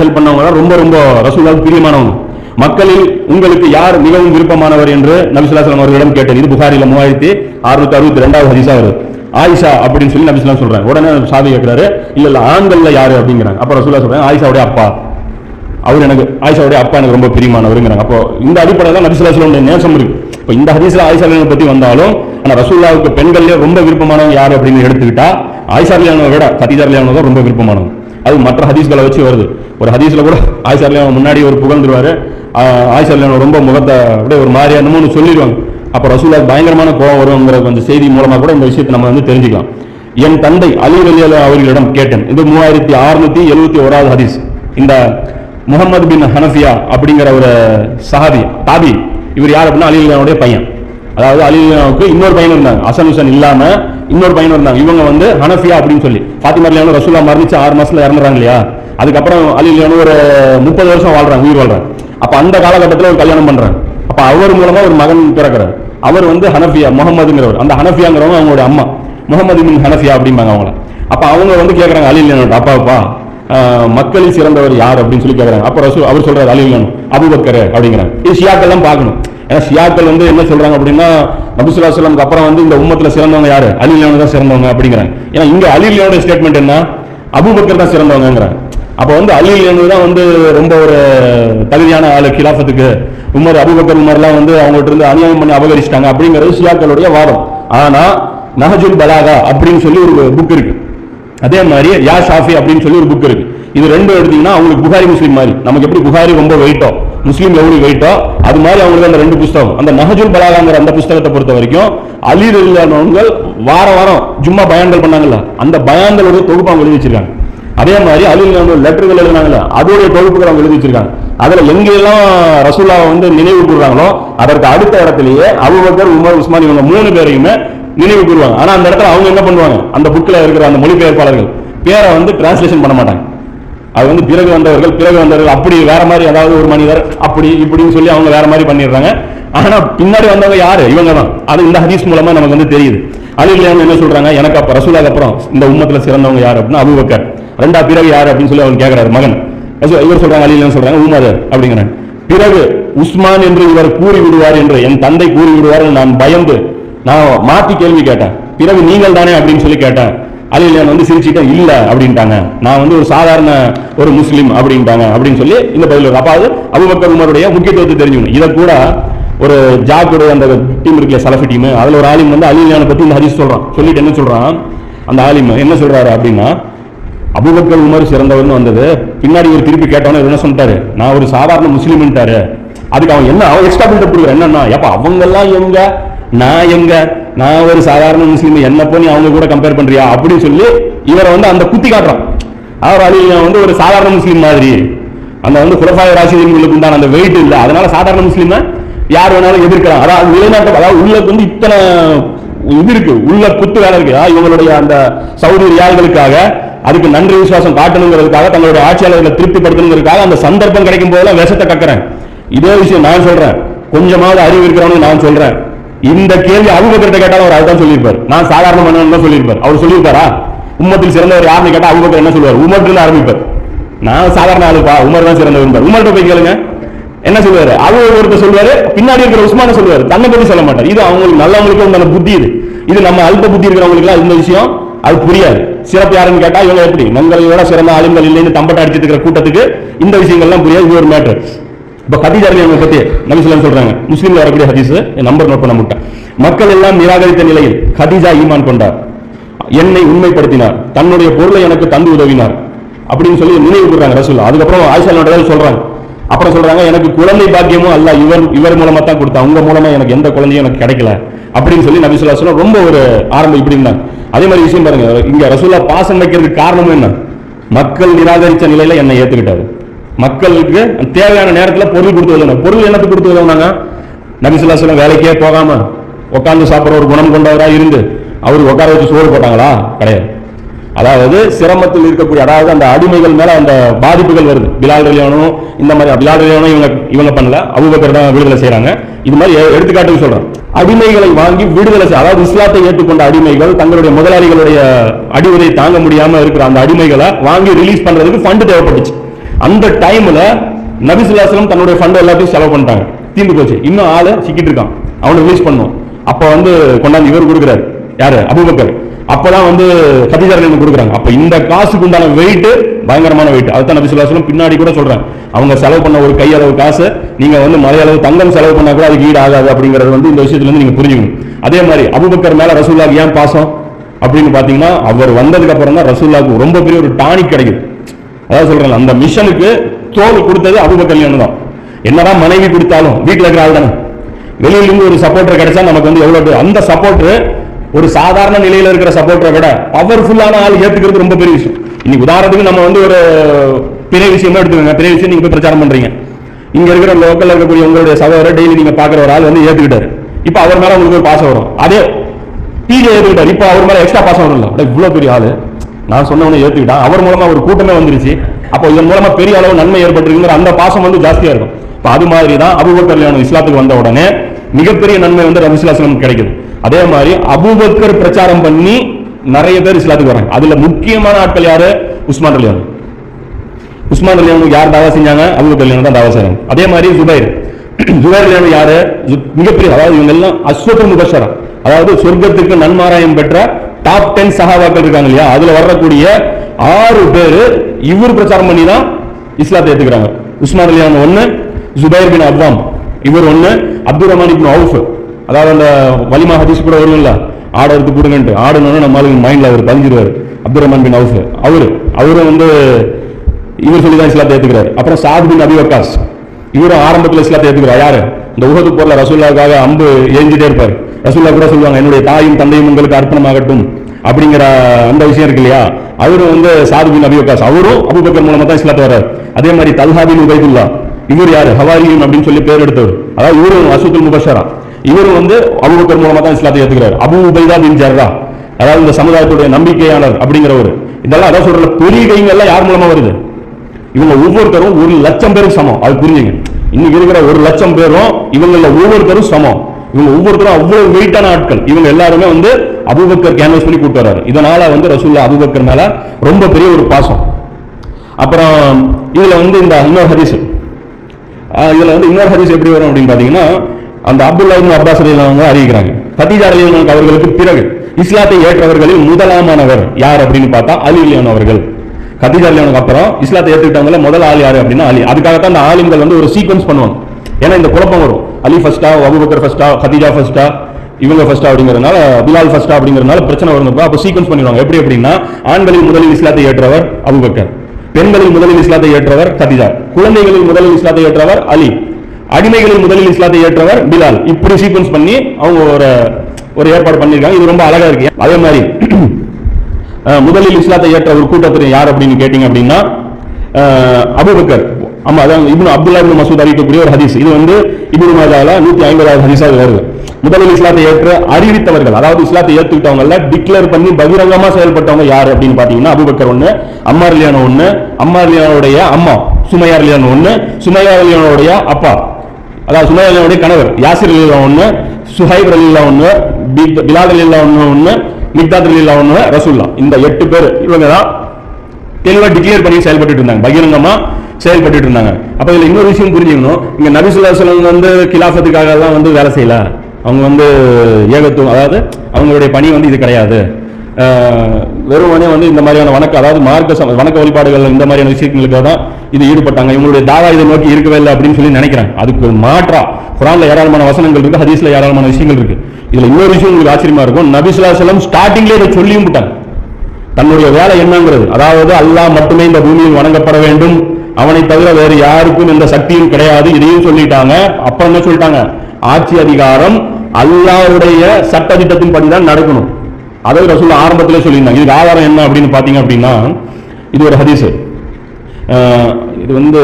Help பண்ணவங்க தான் ரொம்ப ரொம்ப ரசூலாவுக்கு பிரியமானவங்க. மக்களில் உங்களுக்கு யார் மிகவும் விருப்பமானவர் என்று நபிசுல்லாஸ்லாம் அவர்களிடம் கேட்டேன். இது புகாரில மூவாயிரத்தி அறுநூத்தி அறுபத்தி ரெண்டாவது ஹதீஸா வருது ஆயிஷா அப்படின்னு சொல்லி நபிசுலாம் சொல்றாங்க உடனே சாதி கேட்கிறாரு இல்ல இல்ல ஆண்கள்ல யாரு? அப்படிங்கிறாங்க. அப்ப ரசூலா சொல்றாங்க ஆயிஷாவுடைய அப்பா. அவர் எனக்கு ஆயிஷாவுடைய அப்பா எனக்கு ரொம்ப பிரியமானவருங்கிறாங்க. அப்போ இந்த அடிப்படையில் தான் நபிசுல்லாஸ்லோட நேசம் இருக்கு. இப்போ இந்த ஹதீஸ்ல ஆயிஷா பத்தி வந்தாலும் ஆனா ரசூல்லாவுக்கு பெண்கள்லயே ரொம்ப விருப்பமானவங்க யார் அப்படின்னு எடுத்துக்கிட்டா ஆயிஷா ரலியல்லாஹு விட கதீஜா ரலியல்லாஹு தான் ரொம்ப விருப்பமானவங்க. அது மற்ற ஹதீஸ்களை வச்சு வருது. ஒரு ஹதீஸ்ல கூட ஆயிஷா முன்னாடி ஒரு புகழ்ந்துருவாரு. ஆஹ் ஆயிஷா ரொம்ப முகத்தை அப்படியே ஒரு மாதிரியா என்னமோ சொல்லிடுவாங்க. அப்ப ரசூலா பயங்கரமான கோபம் வருங்கிற கொஞ்சம் செய்தி மூலமா கூட இந்த விஷயத்தை நம்ம வந்து தெரிஞ்சுக்கலாம். என் தந்தை அலி ரலியல்லாஹு அவர்களிடம் கேட்டேன். இது மூவாயிரத்தி அறுநூத்தி எழுபத்தி ஓராவது ஹதீஸ். இந்த முகமது பின் ஹனஃபியா அப்படிங்கிற ஒரு சஹாபி தாபி இவர் யார் அப்படின்னா அலிலாவுடைய பையன். அதாவது அலிலாவுக்கு இன்னொரு பையன் இருந்தாங்க. அசன் ஹுசன் இல்லாமல் இன்னொரு பையன் இருந்தாங்க இவங்க வந்து ஹனஃபியா அப்படின்னு சொல்லி. ஃபாத்திமா அலிலானு ரசூல்லா மரணிச்சு ஆறு மாசத்துல இறந்துறாங்க இல்லையா? அதுக்கப்புறம் அலிலானு ஒரு முப்பது வருஷம் வாழ்றாங்க உயிர் வாழ்றாங்க அப்ப அந்த காலகட்டத்தில் ஒரு கல்யாணம் பண்றாங்க அப்ப அவர் மூலமா ஒரு மகன் பிறக்கிறார். அவர் வந்து ஹனஃபியா முகமதுங்கிறவர் அந்த ஹனஃபியாங்கிறவங்க அவங்களுடைய அம்மா. முகமது மின் ஹனஃபியா அப்படிம்பாங்க அவங்கள. அப்ப அவங்க வந்து கேக்குறாங்க அலிலானோட அப்பாப்பா மக்களில் சிறந்தவர் யார்? அப்படின்னு சொல்லி கேட்கறாங்க அப்ப ரசூல் அவர் சொல்றாரு அலிலானு அபுபக்கர் அப்படிங்கிறாங்க. இது ஷியாக்கள் எல்லாம் பார்க்கணும். ஏன்னா ஷியாக்கள் வந்து என்ன சொல்றாங்க அப்படின்னா நபுசுல்லா சொல்லம்க்கு அப்புறம் வந்து இந்த உம்மத்துல சிறந்தவங்க யாரு? அலிலானு தான் சிறந்தவங்க அப்படிங்கிறாங்க. ஏன்னா இங்க அலிலானோட ஸ்டேட்மெண்ட் என்ன? அபுபக்கர் தான் சிறந்தவங்கிறாங்க அப்போ வந்து அலிலானு தான் வந்து ரொம்ப ஒரு தகுதியான ஆளு கிலாஃபத்துக்கு. உமர் அபுபக்கர் உமர்லாம் வந்து அவங்ககிட்ட இருந்து அநியாயம் பண்ணி அபகரிச்சிட்டாங்க அப்படிங்கிறது ஷியாக்களுடைய வாதம். ஆனா நஹஜுல் பலாகா அப்படின்னு சொல்லி ஒரு புக் இருக்கு. அதே மாதிரி யா ஷாஃபி அப்படின்னு சொல்லி ஒரு புக் இருக்கு. இது ரெண்டும் எடுத்தீங்கன்னா அவங்களுக்கு புகாரி முஸ்லீம் மாதிரி. நமக்கு எப்படி புகாரி ரொம்ப வெயிட்டோ முஸ்லீம் எவ்வளவு வெயிட்டோ? அது மாதிரி அவங்களுக்கு அந்த ரெண்டு புஸ்தகம். அந்த நஹஜுல் பலாகாங்கிற அந்த புஸ்தகத்தை பொறுத்த வரைக்கும் அலி ரலியல்லாஹு வார வாரம் ஜும்மா பயான்கள் பண்ணாங்கல்ல அந்த பயான்களோட தொகுப்பு அவங்க எழுதி வச்சிருக்காங்க. அதே மாதிரி அலி லெட்டர்கள் எழுதினாங்கல்ல அதோடைய தொகுப்புகள் அவங்க எழுதி வச்சிருக்காங்க. அதுல எங்கெல்லாம் ரசூல்லாவை வந்து நினைவு கூறுறாங்களோ அதற்கு அடுத்த இடத்துலயே அபுபக்கர் உமர் உஸ்மான் இவங்க மூணு பேரையுமே நினைவு கூறுவாங்க. ஆனா அந்த இடத்துல அவங்க என்ன பண்ணுவாங்க? அந்த புக்கில் இருக்கிற அந்த மொழிபெயர்ப்பாளர்கள் பேரை வந்து டிரான்ஸ்லேஷன் பண்ண மாட்டாங்க. அது வந்து பிறகு வந்தவர்கள் பிறகு வந்தவர்கள் அப்படி வேற மாதிரி அதாவது ஒரு மனிதர் அப்படி இப்படின்னு சொல்லி அவங்க வேற மாதிரி பண்ணிடுறாங்க. ஆனா பின்னாடி வந்தவங்க யாரு? இவங்க தான் அது இந்த ஹதீஸ் மூலமா நமக்கு வந்து தெரியுது. அலிலியான் என்ன சொல்றாங்க? எனக்கு அப்ப ரசூலாக்கு அப்புறம் இந்த உம்மத்துல சிறந்தவங்க யாரு அப்படின்னா அபுபக்கர். ரெண்டா பிறகு யாரு அப்படின்னு சொல்லி அவங்க கேட்கிறாரு மகன். இவர் சொல்றாங்க அலிலியான் சொல்றாங்க உமர் அப்படிங்கிறாங்க பிறகு உஸ்மான் என்று இவர் கூறி விடுவார் என்று என் தந்தை கூறி விடுவார் நான் பயந்து நான் மாத்தி கேள்வி கேட்டேன். பிறகு நீங்கள் தானே அப்படின்னு சொல்லி கேட்டேன். அலிலியான் வந்து சிரிச்சுட்டேன் இல்ல அப்படின்ட்டாங்க. நான் வந்து ஒரு சாதாரண ஒரு முஸ்லீம் அப்படின்ட்டாங்க. அப்படின்னு சொல்லி இந்த பதில் அப்போ அது அபுபக்கர் உமருடைய முக்கியத்துவத்தை தெரிஞ்சுக்கணும். இதை கூட ஒரு ஜாக்குடைய அந்த டீம் இருக்குல்ல சலஃபி டீம். அதுல ஒரு ஆலிம் வந்து அலிலியானை பத்தி இந்த ஹரிஸ் சொல்றான். சொல்லிட்டு என்ன சொல்றான்? அந்த ஆலிம் என்ன சொல்றாரு அப்படின்னா அபுபக்கர் உமர் சிறந்தவர்னு வந்தது. பின்னாடி ஒரு திருப்பி கேட்டவனே என்ன சொல்லிட்டாரு? நான் ஒரு சாதாரண முஸ்லீம்ன்ட்டாரு. அதுக்கு அவன் என்ன அவன் எக்ஸ்ட்ரா பில்டப் கொடுக்குற என்னன்னா எப்ப அவங்க எல்லாம் எங்க நான் எங்க நான் ஒரு சாதாரண முஸ்லீம் என்ன பண்ணி அவங்க கூட கம்பேர் பண்றியா அப்படின்னு சொல்லி இவரை வந்து அந்த குத்தி காட்டுறான். அவர் அலி வந்து ஒரு சாதாரண முஸ்லீம் மாதிரி. அந்த வந்து குலபாய ராசிகளுக்கு உண்டான அந்த வெயிட் இல்லை. அதனால சாதாரண முஸ்லீம் யார் வேணாலும் எதிர்க்கலாம் அதாவது வெளிநாட்டு அதாவது உள்ள வந்து இத்தனை இது இருக்கு. உள்ள குத்து வேலை இருக்கு. இவங்களுடைய அந்த சவுதி ரியால்களுக்காக அதுக்கு நன்றி விசுவாசம் காட்டணுங்கிறதுக்காக தங்களுடைய ஆட்சியாளர்களை திருப்திப்படுத்தணுங்கிறதுக்காக அந்த சந்தர்ப்பம் கிடைக்கும் போதெல்லாம் விஷத்தை கக்குறேன். இதே விஷயம் நான் சொல்றேன். கொஞ்சமாவது அறிவு இருக்கிறவனு நான் சொல்றேன். இந்த கேள்வி அபுபக்கர்ட்ட கேட்டாலும் அவர் அதுதான் சொல்லியிருப்பார். நான் சாதாரண மன்னன் தான் சொல்லியிருப்பார். அவர் சொல்லியிருப்பாரா? உம்மத்தில் சிறந்தவர் யாருன்னு கேட்டா அபுபக்கர் என்ன சொல்லுவார்? உமர்ல ஆரம்பிப்பார். நான் சாதாரண ஆளுப்பா? உமர் தான் சிறந்தவர் உமர்கிட்ட போய் கேளுங்க. என்ன சொல்லுவாரு? அவர் ஒருத்தர் சொல்லுவாரு. பின்னாடி இருக்கிற உஸ்மான சொல்லுவாரு. தன்னை பத்தி சொல்ல மாட்டார். இது அவங்களுக்கு நல்லவங்களுக்கு உண்டான புத்தி இது. இது நம்ம அல்ப புத்தி இருக்கிறவங்களுக்கு இந்த விஷயம். அது புரியாது. சிறப்பு யாருன்னு கேட்டா இவங்க எப்படி? நங்களை சிறந்த ஆளுங்கள் இல்லைன்னு தம்பட்ட அடிச்சிட்டு இருக்கிற கூட்டத்துக்கு இந்த விஷயங்கள்லாம் புரியாது. இது ஒரு மேட்டர் இப்போ கதீஜா அவங்க பத்தி நபிசுல்லாம் சொல்றாங்க. முஸ்லீம்ல வரக்கூடிய ஹதீஸ் நம்பர் நோட் பண்ண முட்டேன் மக்கள் எல்லாம் நிராகரித்த நிலையில் கதீஜா ஈமான் கொண்டார். என்னை உண்மைப்படுத்தினார். தன்னுடைய பொருளை எனக்கு தந்து உதவினார். அப்படின்னு சொல்லி நினைவு கூறாங்க ரசூல். அதுக்கப்புறம் ஆயிஷா சொல்றாங்க. அப்புறம் சொல்றாங்க எனக்கு குழந்தை பாக்கியமும் அல்ல இவர் இவர் மூலமா தான் கொடுத்தா உங்க மூலமா எனக்கு எந்த குழந்தையும் எனக்கு கிடைக்கல. அப்படின்னு சொல்லி நபி சொல்லா சொல்ல ரொம்ப ஒரு ஆரம்பம் இப்படி இருந்தாங்க. அதே மாதிரி விஷயம் பாருங்க இங்க ரசூல்லா பாசம் வைக்கிறதுக்கு காரணமும் என்ன? மக்கள் நிராகரிச்ச நிலையில என்னை ஏத்துக்கிட்டாரு. மக்களுக்கு தேவையான நேரத்தில் பொருள் கொடுத்து உதவணும். பொருள் என்னத்துக்கு கொடுத்து உதவுனாங்க? நபிசுல்லா சொல்லம் வேலைக்கே போகாம உட்காந்து சாப்பிட்ற ஒரு குணம் கொண்டவராக இருந்து அவருக்கு உட்கார வச்சு சோறு போட்டாங்களா? கிடையாது. அதாவது சிரமத்தில் இருக்கக்கூடிய அதாவது அந்த அடிமைகள் மேல அந்த பாதிப்புகள் வருது. பிலால் ரலியானும் இந்த மாதிரி பிலால் ரலியானும் இவங்க இவங்க பண்ணல. அவங்க தான் விடுதலை செய்யறாங்க இது மாதிரி எடுத்துக்காட்டுக்கு சொல்றேன். அடிமைகளை வாங்கி விடுதலை அதாவது இஸ்லாத்தை ஏற்றுக்கொண்ட அடிமைகள் தங்களுடைய முதலாளிகளுடைய அடிவதை தாங்க முடியாம இருக்கிற அந்த அடிமைகளை வாங்கி ரிலீஸ் பண்றதுக்கு ஃபண்டு தேவைப்பட்டுச்சு. அந்த டைம்ல நபிசுல்லாஸ்லம் தன்னுடைய ஃபண்ட் எல்லாத்தையும் செலவு பண்ணிட்டாங்க தீர்ந்து போச்சு. இன்னும் ஆளு சிக்கிட்டு இருக்கான். அவனை ரிலீஸ் பண்ணும். அப்ப வந்து கொண்டாந்து இவர் கொடுக்குறாரு. யாரு? அபூபக்கர். அப்பதான் வந்து கதிஜாரன் கொடுக்குறாங்க. அப்ப இந்த காசுக்கு உண்டான வெயிட் பயங்கரமான வெயிட் அதுதான் நபிசுல்லாஸ்லம் பின்னாடி கூட சொல்றாங்க அவங்க செலவு பண்ண ஒரு கையளவு காசு நீங்க வந்து மலையளவு தங்கம் செலவு பண்ணா கூட அதுக்கு ஈடு ஆகாது அப்படிங்கறது வந்து இந்த விஷயத்துல இருந்து நீங்க புரிஞ்சுக்கணும். அதே மாதிரி அபூபக்கர் மேல ரசூல்லாக்கு ஏன் பாசம்? அப்படின்னு பாத்தீங்கன்னா அவர் வந்ததுக்கு அப்புறம் தான் ரசூல்லாக்கு ரொம்ப பெரிய ஒரு டானிக் கிடைக்குது. அதாவது சொல்றேன் அந்த மிஷனுக்கு தோல் கொடுத்தது அபுபக்கர் கல்யாணம் தான். என்னதான் மனைவி கொடுத்தாலும் வீட்டில் இருக்கிற ஆள் தானே. வெளியிலிருந்து ஒரு சப்போர்ட்டர் கிடைச்சா நமக்கு வந்து எவ்வளவு அந்த சப்போர்ட்டர் ஒரு சாதாரண நிலையில இருக்கிற சப்போர்ட்டரை விட பவர்ஃபுல்லான ஆள் ஏத்துக்கிறது ரொம்ப பெரிய விஷயம். இன்னைக்கு உதாரணத்துக்கு நம்ம வந்து ஒரு பெரிய விஷயமா எடுத்துக்கோங்க. பெரிய விஷயம் நீங்க போய் பிரச்சாரம் பண்றீங்க. இங்க இருக்கிற லோக்கல்ல இருக்கக்கூடிய உங்களுடைய சகோதரர் டெய்லி நீங்க பாக்குற ஒரு ஆள் வந்து ஏத்துக்கிட்டாரு. இப்ப அவர் மேல உங்களுக்கு ஒரு பாசம் வரும். அதே டிஜே ஏத்துக்கிட்டாரு. இப்ப அவர் மேல எக்ஸ்ட்ரா பாசம் வரும்ல. அட, இவ்வளவு பெரிய ஆளு. நான் சொன்னவனை ஏற்றுக்கிட்டான் அவர் மூலமா ஒரு கூட்டமே வந்துருச்சு. அப்போ இதன் மூலமா பெரிய அளவு நன்மை ஏற்பட்டிருக்குங்கிற அந்த பாசம் வந்து ஜாஸ்தியா இருக்கும். இப்போ அது மாதிரி தான் அபுபக்கர் கல்யாணம் இஸ்லாத்துக்கு வந்த உடனே மிகப்பெரிய நன்மை வந்து ரபிசுல்லாஸ்லம் கிடைக்குது. அதே மாதிரி அபுபக்கர் பிரச்சாரம் பண்ணி நிறைய பேர் இஸ்லாத்துக்கு வராங்க. அதுல முக்கியமான ஆட்கள் யாரு? உஸ்மான் கல்யாணம் உஸ்மான் கல்யாணம் யார் தாவா செஞ்சாங்க? அபூபக்கர் கல்யாணம் தான் தாவா செய்றாங்க. அதே மாதிரி ஜுபைர். ஜுபைர் கல்யாணம் யாரு? மிகப்பெரிய அதாவது இவங்க எல்லாம் அஸ்வத்து முபஷரா. அதாவது சொர்க்கத்துக்கு நன்மாராயம் பெற்ற டாப் டென் சஹாபாக்கள் இருக்காங்க இல்லையா? அதுல வரக்கூடிய ஆறு பேர் இவர் பிரச்சாரம் பண்ணி தான் இஸ்லாத்தை ஏத்துக்கிறாங்க. உஸ்மான் கல்யாணம் ஒன்னு ஜுபைர் பின் அப்வாம் இவர் ஒன்னு அப்துல் ரஹ்மான் இப்னு அவுஃப். அதாவது அந்த வலிமா ஹதீஸ் கூட வரும்ல ஆடு எடுத்து கொடுங்கன்ட்டு ஆடுனோன்னு நம்ம ஆளுங்க மைண்ட்ல அவர் பதிஞ்சிருவார். Abdul Rahman bin Awf. அவரு அவரும் வந்து இவர் சொல்லி தான் இஸ்லாத்தை ஏத்துக்கிறார். அப்புறம் சாத் பின் அபி வக்காஸ். இவரும் ஆரம்பத்தில் இஸ்லாத்தை ஏத்துக்கிறார்? யாரு? இந்த உகது போர்ல ரசூல்லாவுக்காக அம்பு ஏஞ்சிட்டே இருப்பார். ரசூல்லா கூட சொல்லுவாங்க என்னுடைய தாயும் தந்தையும் உங்களுக்கு அர்ப்பணமாகட்டும். அப்படிங்கிற அந்த விஷயம் இருக்கு இல்லையா? அவரும் வந்து சாதுபின் பின் அவரும் அபுபக்கர் மூலமா தான் இஸ்லாத்து வர்றார். அதே மாதிரி தல்ஹாபின் உபைதுல்லா. இவர் யாரு? ஹவாரியும் அப்படின்னு சொல்லி பேர் எடுத்தவர். அதாவது இவரும் அசுத்துல் முபஷரா. இவரும் வந்து அபுபக்கர் மூலமா தான் இஸ்லாத்தை ஏத்துக்கிறார். அபு உபைதா பின் ஜர்ரா. அதாவது இந்த சமுதாயத்துடைய நம்பிக்கையாளர் அப்படிங்கிறவர். இதெல்லாம் அதான் சொல்ற பெரிய கைங்க எல்லாம் யார் மூலமா வருது? இவங்க ஒவ்வொருத்தரும் ஒரு லட்சம் பேருக்கு சமம். அது புரிஞ்சுங்க. இன்னைக்கு இருக்கிற ஒரு லட்சம் பேரும் இவங்கள ஒவ்வொருத்தரும் சமம். இவங்க ஒவ்வொருத்தரும் அவ்வளவு வெயிட்டான ஆட்கள். இவங்க எல்லாருமே வந்து அபுபக்கர் கேன்வஸ் பண்ணி கூட்டு வர்றாரு. இதனால வந்து ரசூல்லா அபுபக்கர் மேல ரொம்ப பெரிய ஒரு பாசம். அப்புறம் இதுல வந்து இந்த இன்னொரு ஹதீஸ். ஆஹ் இதுல வந்து இன்னொரு ஹதீஸ் எப்படி வரும் அப்படின்னு பாத்தீங்கன்னா அந்த அப்துல்லா இப்னு அப்பாஸ் ரலியல்லாஹு அறிவிக்கிறாங்க. கதீஜா ரலியல்லாஹு அவர்களுக்கு பிறகு இஸ்லாத்தை ஏற்றவர்களில் முதலாமானவர் யார் அப்படின்னு பார்த்தா அலி அவர்கள். கதீஜா அப்புறம் இஸ்லாத்தை ஏற்றுக்கிட்டவங்கள முதல் ஆள் யாரு அப்படின்னா அலி. அதுக்காகத்தான் அந்த ஆலிம்கள் வந்து ஒரு சீக்வன்ஸ் பண்ணுவாங்க. ஏன்னா இந்த குழப்பம் வரும். அலி ஃபர்ஸ்டா அபுபக்கர் ஃபர்ஸ்டா கதீஜா ஃபர்ஸ்டா இவங்க ஃபர்ஸ்டா அப்படிங்கிறனால பிலால் ஃபர்ஸ்டா அப்படிங்கிறனால பிரச்சனை வரும். அப்போ சீக்வன்ஸ் பண்ணிடுவாங்க. எப்படி அப்படின்னா ஆண்களில் முதலில் இஸ்லாத்தை ஏற்றவர் அபுபக்கர் பெண்களில் முதலில் இஸ்லாத்தை ஏற்றவர் கதிஜா. குழந்தைகளில் முதலில் இஸ்லாத்தை ஏற்றவர் அலி. அடிமைகளில் முதலில் இஸ்லாத்தை ஏற்றவர் பிலால். இப்படி சீக்வன்ஸ் பண்ணி அவங்க ஒரு ஒரு ஏற்பாடு பண்ணியிருக்காங்க. இது ரொம்ப அழகா இருக்கு. அதே மாதிரி முதலில் இஸ்லாத்தை ஏற்ற ஒரு கூட்டத்தினர் யார் அப்படின்னு கேட்டீங்க அப்படின்னா அபுபக்கர். ஆமா அதான் இப்னு அப்துல்லா இப்னு மசூத் அறிவிக்கக்கூடிய ஒரு ஹதீஸ். இது வந்து இப்னு மாதால நூத்தி ஐம்பதாவது ஹதீஸாக வருது. முதலில் இஸ்லாத்தை ஏற்று அறிவித்தவர்கள் அதாவது இஸ்லாத்தை ஏற்றுக்கிட்டவங்கள டிக்ளேர் பண்ணி பகிரங்கமா செயல்பட்டவங்க யார் அப்படின்னு பாத்தீங்கன்னா அபுபக்கர் ஒண்ணு அம்மா லியானோ ஒண்ணு அம்மா லியானுடைய அம்மா சுமையா லியானோ ஒண்ணு சுமையா லியானுடைய அப்பா. அதாவது சுமையா லியானுடைய கணவர் யாசிர் அலிலா ஒண்ணு சுஹைப் அலிலா ஒண்ணு பிக்- பிலால் அலிலா ஒண்ணு ஒண்ணு மிக்தாத் அலிலா ஒண்ணு இந்த எட்டு பேர் இவங்க தான் தெளிவாக டிக்ளேர் பண்ணி செயல்பட்டு இருந்தாங்க. பகிரங்கமா செயல்பட்டு இருந்தாங்க. அப்போ இதில் இன்னொரு விஷயம் புரிஞ்சுக்கணும். இங்கே நபிசுல்லா சொல்லம் வந்து கிலாஃபத்துக்காக தான் வந்து வேலை செய்யல. அவங்க வந்து ஏகத்துவம் அதாவது அவங்களுடைய பணி வந்து இது கிடையாது. வெறுமனே வந்து இந்த மாதிரியான வணக்க அதாவது மார்க்க வணக்க வழிபாடுகள் இந்த மாதிரியான விஷயங்களுக்காக தான் இது ஈடுபட்டாங்க. இவங்களுடைய தாவா இதை நோக்கி இருக்கவே இல்லை அப்படின்னு சொல்லி நினைக்கிறாங்க அதுக்கு மாற்றா. குரான்ல ஏராளமான வசனங்கள் இருக்கு ஹதீஸ்ல ஏராளமான விஷயங்கள் இருக்கு. இதுல இன்னொரு விஷயம் உங்களுக்கு ஆச்சரியமா இருக்கும். நபிசுல்லா செல்லம் ஸ்டார்டிங்லேயே இதை சொல்லியும் விட்டாங்க தன்னுடைய வேலை என்னங்கிறது. அதாவது அல்லாஹ் மட்டுமே இந்த பூமியில் வணங்கப்பட வேண்டும். அவனை தவிர வேறு யாருக்கும் எந்த சக்தியும் கிடையாது. இதையும் சொல்லிட்டாங்க. அப்ப என்ன சொல்லிட்டாங்க? ஆட்சி அதிகாரம் அல்லாவுடைய சட்ட திட்டத்தின் படிதான் நடக்கணும். அதை ரசூல் ஆரம்பத்திலே சொல்லியிருந்தாங்க. இதுக்கு ஆதாரம் என்ன அப்படின்னு பாத்தீங்க அப்படின்னா இது ஒரு ஹதீஸ். இது வந்து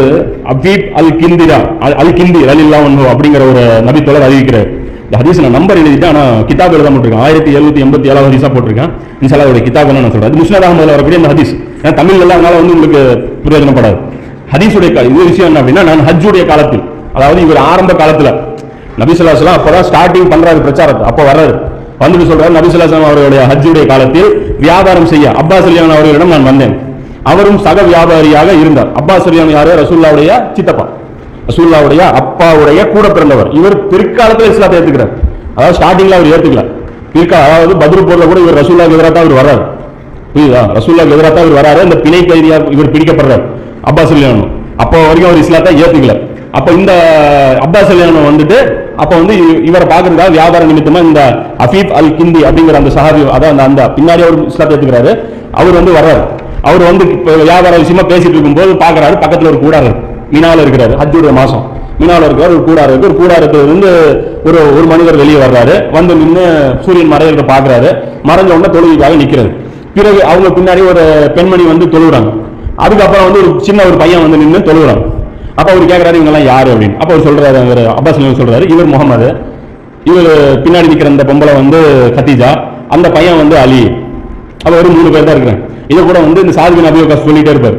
அபீப் அல் கிந்திரா அல் அல் கிந்தி அலில்லா ஒன்று அப்படிங்கிற ஒரு நபி தொடர் அறிவிக்கிறார். இந்த ஹதீஸ் நான் நம்பர் எழுதிட்டேன் ஆனால் கிதாப் எழுத போட்டிருக்கேன் ஆயிரத்தி எழுநூத்தி எண்பத்தி ஏழாவது ஹதீஸாக போட்டிருக்கேன். இன்சாலா அவருடைய கிதாபெல்லாம் நான் சொல்கிறேன் அது முஸ்லிம் அகமதில் வரக்கூடிய அந்த ஹதீஸ். ஏன்னா தமிழ்ல அதனால வந்து உங்களுக்கு பிரயோஜனப்படாது. ஹதீஸுடைய கா- இது விஷயம் என்ன அப்படின்னா நான் ஹஜ்ஜுடைய காலத்தில் அதாவது இவர் ஆரம்ப காலத்துல நபிசுல்லாஸ்லாம் அப்பதான் ஸ்டார்டிங் பண்ணுறாரு பிரச்சாரத்தை. அப்போ வர்றாரு. வந்துட்டு சொல்றாரு நபிசுல்லாஸ்லாம் அவருடைய ஹஜ்ஜுடைய காலத்தில் வியாபாரம் செய்ய. அப்பாஸ் அலியான் அவர்களிடம் நான் வந்தேன். அவரும் சக வியாபாரியாக இருந்தார். அப்பாஸ் ரலியல்லாஹு யாரு? ரசூல்லாவுடைய சித்தப்பா. ரசூல்லாவுடைய அப்பாவுடைய கூட பிறந்தவர். இவர் பிற்காலத்தில் இஸ்லாத்தை ஏற்றுக்கிறார் அதாவது ஸ்டார்டிங்ல அவர் ஏற்றுக்கல பிற்கா அதாவது பதில் போர்ல கூட இவர் ரசூல்லாவுக்கு எதிராக தான் அவர் வர்றாரு. புரியுதா? ரசூல்லாவுக்கு எதிராக தான் இவர் வராரு இந்த பிணை கைதியா இவர் பிடிக்கப்படுறார். அப்பாஸ் ரலியல்லாஹு அப்போ வரைக்கும் அவர் இஸ்லாத்தை ஏற்றுக்கல அப்போ இந்த அப்பாஸ் ரலியல்லாஹு வந்துட்டு அப்போ வந்து இவரை பார்க்கறதுக்காக வியாபார நிமித்தமா இந்த அஃபீப் அல் கிந்தி அப்படிங்கிற அந்த சஹாபி அதான் அந்த- அந்த பின்னாடி அவர் இஸ்லாத்தை ஏற்றுக்கிறாரு அவர் வந்து வர்றாரு. அவர் வந்து வியாபார விஷயமா பேசிட்டு இருக்கும்போது பார்க்குறாரு. பக்கத்தில் ஒரு கூடாரு இருக்கு. மீனால இருக்கிறாரு ஹஜ்ஜுடைய மாசம். மீனால இருக்கிறார் ஒரு கூடாரம் இருக்கு. ஒரு கூடாரத்துல இருந்து ஒரு ஒரு மனிதர் வெளியே வர்றாரு. வந்து நின்று சூரியன் மறையிறத பாக்குறாரு மறைஞ்ச உடனே தொழுகைக்காக நிக்கிறது. பிறகு அவங்க பின்னாடி ஒரு பெண்மணி வந்து தொழுகிறாங்க அதுக்கப்புறம் வந்து ஒரு சின்ன ஒரு பையன் வந்து நின்று தொழுகிறாங்க அப்ப அவர் கேட்கறாரு இவங்கெல்லாம் யார்? யாரு அப்படின்னு. அப்ப அவர் சொல்றாரு அவர் அப்பாஸ் ரலியல்லாஹு சொல்றாரு இவர் முகமது இவர் பின்னாடி நிக்கிற அந்த பொம்பளை வந்து கத்தீஜா. அந்த பையன் வந்து அலி. அப்போ ஒரு மூணு பேர் தான் இருக்கிறேன் இதை கூட வந்து இந்த சாதிபின் அபியோகாஸ் சொல்லிட்டே இருப்பார்.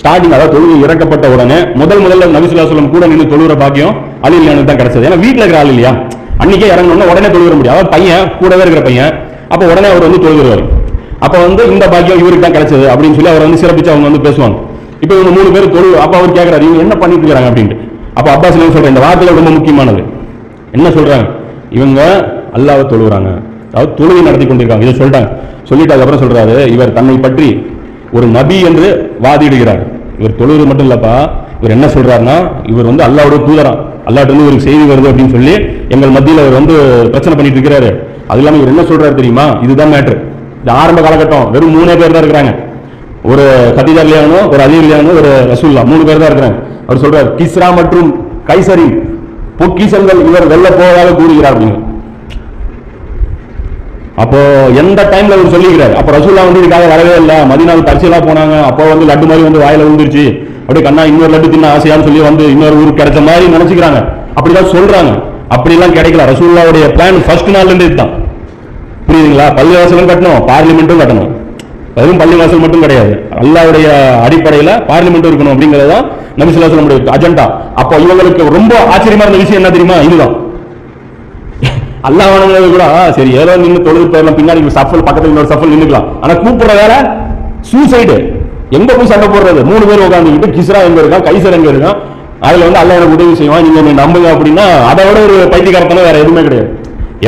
ஸ்டார்டிங் அதாவது தொழுகை இறக்கப்பட்ட உடனே முதல் முதல்ல நபிசுல்லாசலம் கூட நின்று தொழுகிற பாக்கியம் அலி இல்லையானு தான் கிடைச்சது. ஏன்னா வீட்டில் இருக்கிற ஆள் இல்லையா? அன்னைக்கே இறங்கணும்னா உடனே தொழுகிற முடியும். அதாவது பையன் கூடவே இருக்கிற பையன் அப்போ உடனே அவர் வந்து தொழுகிறார் அப்போ வந்து இந்த பாக்கியம் இவருக்கு தான் கிடைச்சது அப்படின்னு சொல்லி அவர் வந்து சிறப்பிச்சு அவங்க வந்து பேசுவாங்க. இப்போ இவங்க மூணு பேர் தொழு அப்போ அவர் கேட்கறாரு இவங்க என்ன பண்ணிட்டு இருக்காங்க அப்படின்ட்டு. அப்போ அப்பாஸ் என்ன சொல்கிறேன் இந்த வார்த்தையில் ரொம்ப முக்கியமானது. என்ன சொல்கிறாங்க இவங்க அல்லாவை தொழுகிறாங்க அதாவது தொழுகை நடத்தி கொண்டிருக்காங்க. இதை சொல்லிட்டாங்க. சொல்லிட்டு அதுக்கப்புறம் சொல்றாரு இவர் தன்னை பற்றி ஒரு நபி என்று வாதிடுகிறார். இவர் தொழுவது மட்டும் இல்லப்பா இவர் என்ன சொல்றாருன்னா இவர் வந்து அல்லாஹ்வுடைய தூதரா. அல்லாட்டு இருந்து ஒரு செய்தி வருது அப்படின்னு சொல்லி எங்கள் மத்தியில் அவர் வந்து பிரச்சனை பண்ணிட்டு இருக்கிறாரு. அது இல்லாமல் இவர் என்ன சொல்றாரு தெரியுமா? இதுதான் மேட்ரு இந்த ஆரம்ப காலகட்டம் வெறும் மூணே பேர் தான் இருக்கிறாங்க. ஒரு கதீஜா இல்லையானோ ஒரு அலி இல்லையானோ ஒரு ரசூல்லா மூணு பேர் தான் இருக்கிறாங்க. அவர் சொல்றாரு கிஸ்ரா மற்றும் கைசரி பொக்கிசங்கள் இவர் வெல்ல போவதாக கூறுகிறார் அப்படின்னு அப்போ எந்த டைம்ல அவர் சொல்லிக்கிறார்? அப்ப ரசூல்லா வந்து இதுக்காக வரவே இல்லை. மதினாவில் தரிசலா போனாங்க. அப்போ வந்து லட்டு மாதிரி வந்து வாயில விழுந்துருச்சு. அப்படியே கண்ணா இன்னொரு லட்டு தின்ன ஆசையான்னு சொல்லி வந்து இன்னொரு ஊருக்கு கிடைச்ச மாதிரி நினைச்சுக்கிறாங்க. அப்படிதான் சொல்றாங்க. அப்படிலாம் கிடைக்கல. ரசூல்லாவுடைய பிளான் ஃபர்ஸ்ட் நாள்ல இருந்து இதுதான். புரியுதுங்களா? பள்ளிவாசலும் கட்டணும் பார்லிமெண்ட்டும் கட்டணும். வெறும் பள்ளிவாசல் மட்டும் கிடையாது. அல்லாவுடைய அடிப்படையில பார்லிமெண்ட் இருக்கணும் அப்படிங்கிறது சொல்ல நபிசுல்லாசலமுடைய அஜெண்டா அப்போ இவங்களுக்கு ரொம்ப ஆச்சரியமா இருந்த விஷயம் என்ன தெரியுமா? இதுதான். அல்லா வணங்குறது கூட சரி ஏதோ நின்று தொழுது போயிடலாம் பின்னாடி சஃபல் பக்கத்தில் இன்னொரு சஃபல் நின்றுக்கலாம் ஆனா கூப்பிடுற வேற சூசைடு எங்க போய் சண்டை போடுறது? மூணு பேர் உட்காந்துக்கிட்டு கிஸ்ரா எங்க இருக்கான் கைசர் எங்க இருக்கான்? அதுல வந்து அல்லாஹ் எனக்கு உதவி செய்வான். நீங்க என்ன நம்புங்க அப்படின்னா அதை விட ஒரு பைத்தியக்காரத்தனம் வேற எதுவுமே கிடையாது.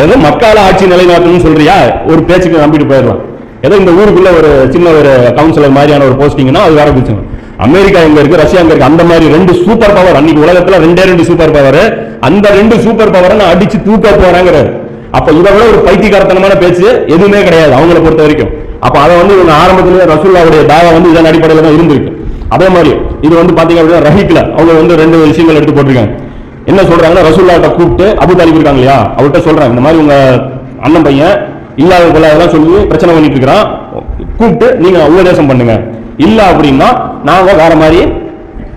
ஏதோ மக்கால ஆட்சி நிலைநாட்டணும்னு சொல்றியா? ஒரு பேச்சுக்கு நம்பிட்டு போயிடலாம். ஏதோ இந்த ஊருக்குள்ள ஒரு சின்ன ஒரு கவுன்சிலர் மாதிரியான ஒரு போஸ்டிங்னா அது வேற பிரச்சனை. அமெரிக்கா எங்க இருக்கு ரஷ்யா எங்க இருக்கு அந்த மாதிரி ரெண்டு சூப்பர் பவர் அன்னைக்கு உலகத்துல ரெண்டே ரெண்டு சூப்பர் பவர் அந்த ரெண்டு சூப்பர் பவரை நான் அடிச்சு தூக்க போறேங்கிறாரு. அப்ப இதை விட ஒரு பைத்தியக்காரத்தனமான பேச்சு எதுவுமே கிடையாது அவங்கள பொறுத்த வரைக்கும். அப்ப அதை வந்து இவங்க ஆரம்பத்திலேயே ரசூல்லாவுடைய தாவா வந்து இதன் அடிப்படையில் தான் இருந்திருக்கு. அதே மாதிரி இது வந்து பாத்தீங்க அப்படின்னா ரஹிக்ல அவங்க வந்து ரெண்டு விஷயங்கள் எடுத்து போட்டிருக்காங்க. என்ன சொல்றாங்கன்னா ரசூல்லாட்ட கூப்பிட்டு அபு தாலிப் இருக்காங்க இல்லையா? அவர்கிட்ட சொல்றாங்க இந்த மாதிரி உங்க அண்ணன் பையன் இல்லாத கொள்ளாதெல்லாம் சொல்லி பிரச்சனை பண்ணிட்டு இருக்கிறான். கூப்பிட்டு நீங்க உபதேசம் பண்ணுங்க. இல்ல அப்படின்னா நாங்கள் வேற மாதிரி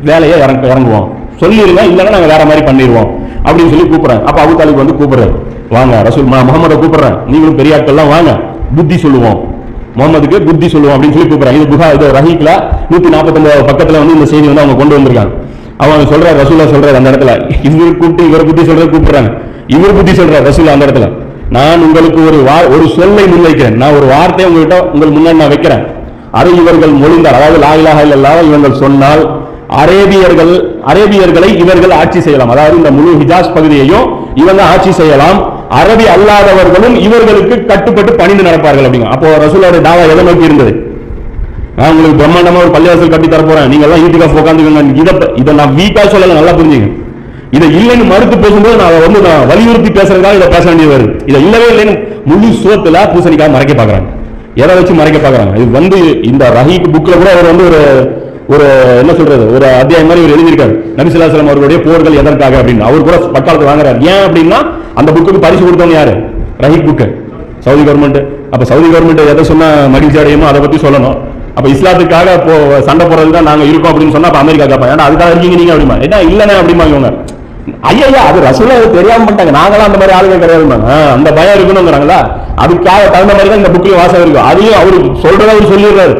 வேலையை இறங்க இறங்குவோம். சொல்லிடுங்க இல்லைன்னா நாங்கள் வேற மாதிரி பண்ணிடுவோம் அப்படின்னு சொல்லி கூப்பிடுறேன் அப்போ அபு தாலிப் வந்து கூப்பிட்றேன் வாங்க ரசூல் முகமதை கூப்பிடுறேன். நீங்களும் பெரிய ஆட்கள்லாம் வாங்க. புத்தி சொல்லுவோம். முகமதுக்கு புத்தி சொல்லுவோம் அப்படின்னு சொல்லி கூப்பிடுறேன் இது புகா இது ரஹீக்ல நூற்றி நாற்பத்தொன்பது பக்கத்தில் வந்து இந்த செய்தி வந்து அவங்க கொண்டு வந்திருக்காங்க. அவங்க சொல்ற ரசூலா சொல்றாரு அந்த இடத்துல. இவர் கூப்பிட்டு இவர் புத்தி சொல்றது கூப்பிடுறாங்க. இவர் புத்தி சொல்கிற ரசூலா அந்த இடத்துல. நான் உங்களுக்கு ஒரு வா ஒரு சொல்லை முன்வைக்கிறேன். நான் ஒரு வார்த்தையை உங்ககிட்ட உங்களுக்கு முன்னாடி நான் வைக்கிறேன். அதை இவர்கள் மொழிந்தார். அதாவது லா இல்லாத இவர்கள் சொன்னால் அரேபியர்கள் அரேபியர்களை இவர்கள் ஆட்சி செய்யலாம். அதாவது இந்த முழு ஹிஜாஸ் பகுதியையும் இவங்க ஆட்சி செய்யலாம். அரபி அல்லாதவர்களும் இவர்களுக்கு கட்டுப்பட்டு பணிந்து நடப்பார்கள் அப்படிங்க. அப்போ ரசூலோட தாவா எதை நோக்கி இருந்தது? நான் உங்களுக்கு பிரம்மாண்டமா ஒரு பள்ளிவாசல் கட்டி தர போறேன் நீங்க எல்லாம் வீட்டுக்காக உட்காந்துக்கோங்க இதை இதை நான் வீக்கா சொல்லல நல்லா புரிஞ்சுங்க. இதை இல்லைன்னு மறுத்து பேசும்போது நான் வந்து நான் வலியுறுத்தி பேசுறதுக்காக இதை பேச வேண்டியது வருது இதை இல்லவே இல்லைன்னு முழு சோத்துல பூசணிக்காக மறைக்க பாக்குறாங்க எதை வச்சு மறைக்க பார்க்குறாங்க? இது வந்து இந்த ரஹீப் புக்கில் கூட அவர் வந்து ஒரு ஒரு என்ன சொல்றது ஒரு அத்தியாயம் மாதிரி இவர் எழுதியிருக்காரு. நபிசுல்லாஸ்லாம் அவர்களுடைய போர்கள் எதற்காக அப்படின்னு. அவர் கூட பக்காலத்தில் வாங்குறாரு. ஏன் அப்படின்னா அந்த புக்குக்கு பரிசு கொடுத்தவங்க யாரு? ரஹீப் புக்கு சவுதி கவர்மெண்ட் அப்போ சவுதி கவர்மெண்ட் எதை சொன்னால் மகிழ்ச்சி அடையுமோ அதை பற்றி சொல்லணும். அப்போ இஸ்லாத்துக்காக இப்போ சண்டை போடுறது தான் நாங்கள் இருக்கோம் அப்படின்னு சொன்னால் அப்போ அமெரிக்கா கேட்பாங்க ஏன்னா அதுக்காக இருக்கீங்க நீங்கள் அப்படிமா? ஏன்னா இல்லனே அப்படிமா இவங்க? ஐயா அது ரசூலா தெரியாம பண்ணிட்டாங்க. நாங்களாம் அந்த மாதிரி ஆளுங்க கிடையாது அந்த பயம் இருக்கணுங்கிறாங்களா அதுக்காக தகுந்த மாதிரி தான் இந்த புக்கில் வாசம் இருக்கும் அதையும் அவரு சொல்றத அவர் சொல்லிடுறாரு.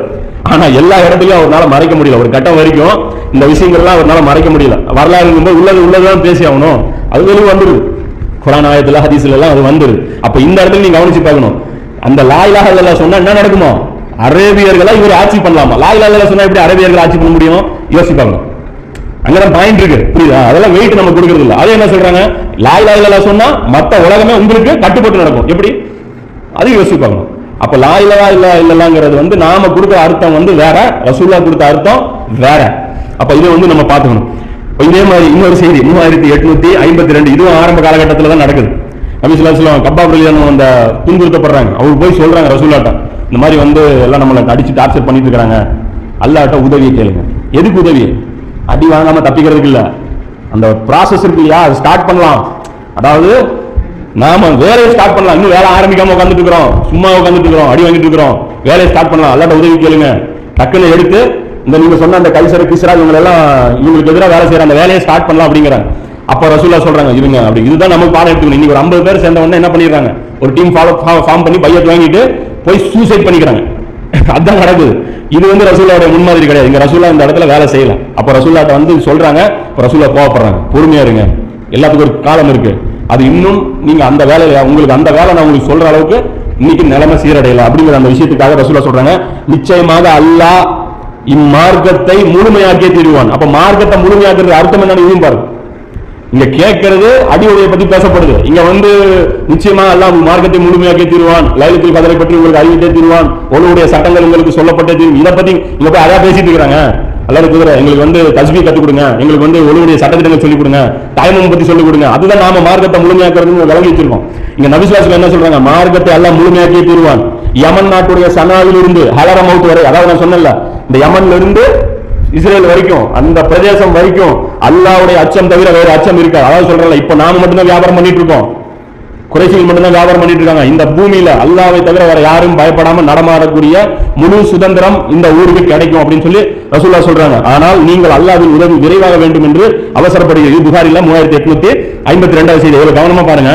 ஆனா எல்லா இடத்துலயும் அவரால் மறைக்க முடியல. ஒரு கட்டம் வரைக்கும் இந்த விஷயங்கள்லாம் அவரால் மறைக்க முடியல. வரலாறு போது உள்ளது உள்ளதுதான் பேசி ஆகணும். அது வெளியே வந்துடுது குரான் ஆயத்துல ஹதீஸ்ல எல்லாம் அது வந்துடுது அப்ப இந்த இடத்துல நீங்க கவனிச்சு பார்க்கணும். அந்த லா இலாஹ சொன்னா என்ன நடக்குமோ? அரேபியர்களா இவர் ஆட்சி பண்ணலாமா? லாயிலாக சொன்னா எப்படி அரேபியர்கள் ஆட்சி பண்ண முடியும்? யோசிப்பாங்க. அங்கதான் பாயிண்ட் இருக்கு. புரியுதா? அதெல்லாம் வெயிட் நம்ம கொடுக்கறது இல்லை. அதே என்ன சொல்றாங்க? லாய் லாய் லாய் சொன்னா மத்த உலகமே உங்களுக்கு கட்டுப்பட்டு நடக்கும். எப்படி? அது யோசிப்பாங்க. அப்ப லா லா இல்ல இல்லலாங்கிறது வந்து நாம கொடுக்குற அர்த்தம் வந்து வேற ரசூல்லா கொடுத்த அர்த்தம் வேற. அப்ப இதை வந்து நம்ம பார்த்துக்கணும். இதே மாதிரி இன்னொரு செய்தி மூவாயிரத்தி எட்நூத்தி ஐம்பத்தி ரெண்டு. இதுவும் ஆரம்ப காலகட்டத்தில் தான் நடக்குது. நபிசுல்லா சொல்லுவாங்க கப்பா ரலியல்லாஹு அந்த துன்புறுத்தப்படுறாங்க. அவங்க போய் சொல்றாங்க ரசூல்லாட்ட இந்த மாதிரி வந்து எல்லாம் நம்மளை அடிச்சு டார்ச்சர் பண்ணிட்டு இருக்காங்க. அல்லாட்ட உதவியை கேளுங்க. எதுக்கு உதவி அடி வாங்காம தப்பிக்கிறதுக்கு இல்ல. அந்த ப்ராசஸ் இருக்கு இல்லையா? அது ஸ்டார்ட் பண்ணலாம். அதாவது நாம வேலையை ஸ்டார்ட் பண்ணலாம். இன்னும் வேலை ஆரம்பிக்காம உட்காந்துட்டு இருக்கிறோம். சும்மா உட்காந்துட்டு இருக்கிறோம். அடி வாங்கிட்டு இருக்கிறோம். வேலையை ஸ்டார்ட் பண்ணலாம். அல்லாட்ட உதவி கேளுங்க. டக்குன்னு எடுத்து இந்த நீங்க சொன்ன அந்த கைசர கிசரா இவங்க எல்லாம் இவங்களுக்கு எதிராக வேலை செய்யற அந்த வேலையை ஸ்டார்ட் பண்ணலாம் அப்படிங்கிறாங்க அப்ப ரசூல்லா சொல்றாங்க இவங்க அப்படி. இதுதான் நமக்கு பாடம் எடுத்துக்கணும். இன்னைக்கு ஒரு ஐம்பது பேர் சேர்ந்த உடனே என்ன பண்ணிடுறாங்க? ஒரு டீம் ஃபாலோ ஃபார்ம் பண்ணி பையத் வாங்கிட்டு போய் சூசைட் பண்ணிக்கிறாங்க. அதான் நடக்குது. இது வந்து ரசூலாவோட முன்மாதிரி கிடையாது. இங்க ரசூல்லா இந்த இடத்துல வேலை செய்யலாம் அப்ப ரசூல்லாட்ட வந்து சொல்றாங்க ரசூல்லா ரசூலா கோவப்படுறாங்க. பொறுமையா இருங்க. எல்லாத்துக்கும் ஒரு காலம் இருக்கு. அது இன்னும் நீங்க அந்த வேலையில உங்களுக்கு அந்த வேலை நான் உங்களுக்கு சொல்ற அளவுக்கு இன்னைக்கு நிலைமை சீரடையல அப்படிங்கிற அந்த விஷயத்துக்காக ரசூலா சொல்றாங்க. நிச்சயமாக அல்லாஹ் இம்மார்க்கத்தை முழுமையாக்கியே தீருவான். அப்ப மார்க்கத்தை முழுமையாக்குறது அர்த்தம் என்னன்னு இதையும் பாருங்க. இங்க கேட்கறது அடியுடைய பத்தி பேசப்படுது. இங்க வந்து நிச்சயமா எல்லாம் மார்க்கத்தை முழுமையாக்கே தீருவான். லைலத்தில் கதரை பற்றி உங்களுக்கு அறிவித்தே தீருவான். உங்களுடைய சட்டங்கள் உங்களுக்கு சொல்லப்பட்டே தீர்வு இதை பத்தி இங்க போய் அதான் பேசிட்டு இருக்கிறாங்க. எல்லாரும் குதிரை எங்களுக்கு வந்து தஸ்பி கத்துக் கொடுங்க. எங்களுக்கு வந்து ஒழுவுடைய சட்டத்திட்டங்கள் சொல்லிக் கொடுங்க. தாய்மம் பத்தி சொல்லிக் கொடுங்க. அதுதான் நாம மார்க்கத்தை முழுமையாக்குறதுன்னு விளங்கி வச்சிருக்கோம். இங்க நபிசுவாசம் என்ன சொல்றாங்க? மார்க்கத்தை எல்லாம் முழுமையாக்கே தீர்வான். யமன் நாட்டுடைய சனாவில் இருந்து ஹலரமவுத் வரை அதாவது நான் சொன்னல இந்த யமன்ல இருந்து இஸ்ரேல் வரைக்கும் அந்த பிரதேசம் வரைக்கும் அல்லாவுடைய அச்சம் தவிர வேற அச்சம் இருக்காது. அதாவது சொல்றல இப்ப நாம மட்டும்தான் வியாபாரம் பண்ணிட்டு இருக்கோம். குறைசிகள் மட்டும்தான் வியாபாரம் பண்ணிட்டு இருக்காங்க. இந்த பூமியில அல்லாவை தவிர வேற யாரும் பயப்படாம நடமாடக்கூடிய முழு சுதந்திரம் இந்த ஊருக்கு கிடைக்கும் அப்படின்னு சொல்லி ரசூல்லா சொல்றாங்க. ஆனால் நீங்கள் அல்லாவின் உதவி விரைவாக வேண்டும் என்று அவசரப்படுகிறது. புகாரில மூவாயிரத்தி எட்நூத்தி ஐம்பத்தி ரெண்டாவது செய்தி. எவ்வளவு கவனமா பாருங்க.